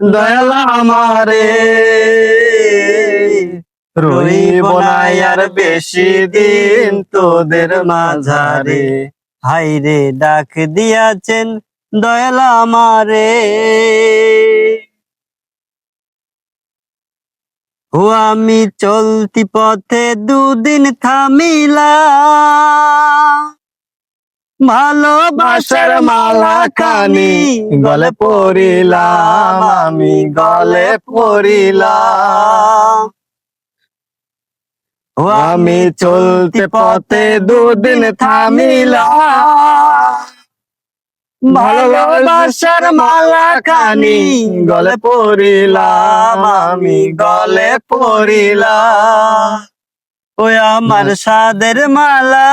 দয়াল আমারে। রইব না আর বেশি দিন তোদের মাঝারে। হাইরে ডাক দিয়াছেন দয়াল আমারে। ও আমি চলতি পথে দুদিন থামিলা বাসার মালা কানি গলে পরিলাম আমি গলে পরিলাম ও আমি চলতে পথে দুদিন থামিলাম। ভালোবাসার মালা কানি গলে পরিলাম আমি গলে পরিলাম ওই আমার সাদের মালা।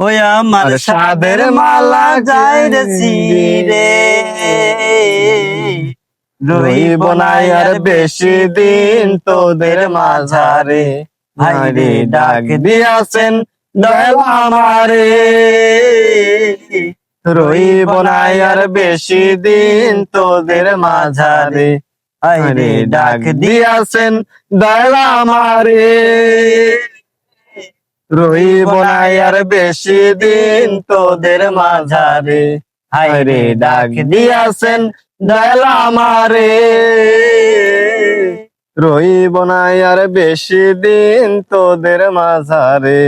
ওই আমার আর সাদের মালা যায় রে সিরে রইব না আর বেশি দিন তোদের মাঝারে। হায়রে ডাক দিয়াছেন দয়াল আমারে। রইব না আর বেশি দিন তোদের মাঝারে। হায়রে ডাক দিয়াছেন দয়াল আমারে। রইব না আর বেশি দিন তোদের মাঝারে। হায়রে ডাক দিয়াছেন দয়াল আমারে। রইব না আর বেশি দিন তোদের মাঝারে।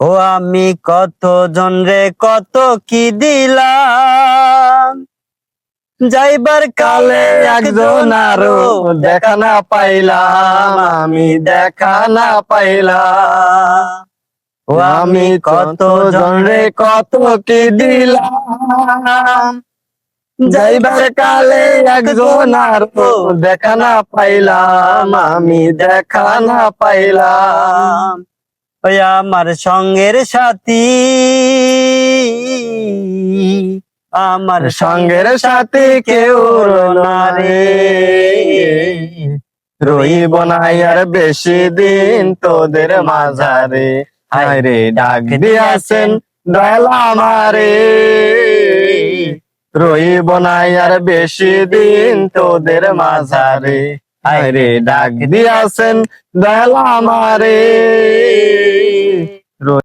ও আমি কত জন কত কি দিলাম? যাইবার কালে একজন আরও দেখা না পাইলাম আমি দেখা না পাইলাম। ও আমি কত জন রে কত কি দিলাম? যাইবার কালে একজন আরও দেখা না পাইলাম আমি দেখা না পাইলাম। ওই আমার সঙ্গের সাথী আমার সঙ্গের সাথে কেউ রে। রইব না আর বেশি দিন তোদের মাঝারে। হায়। রে ডাক দিয়াছেন দয়াল আমারে। রইব না আর বেশি দিন তোদের মাঝারে। হায়। রে ডাক দিয়াছেন দয়াল আমারে।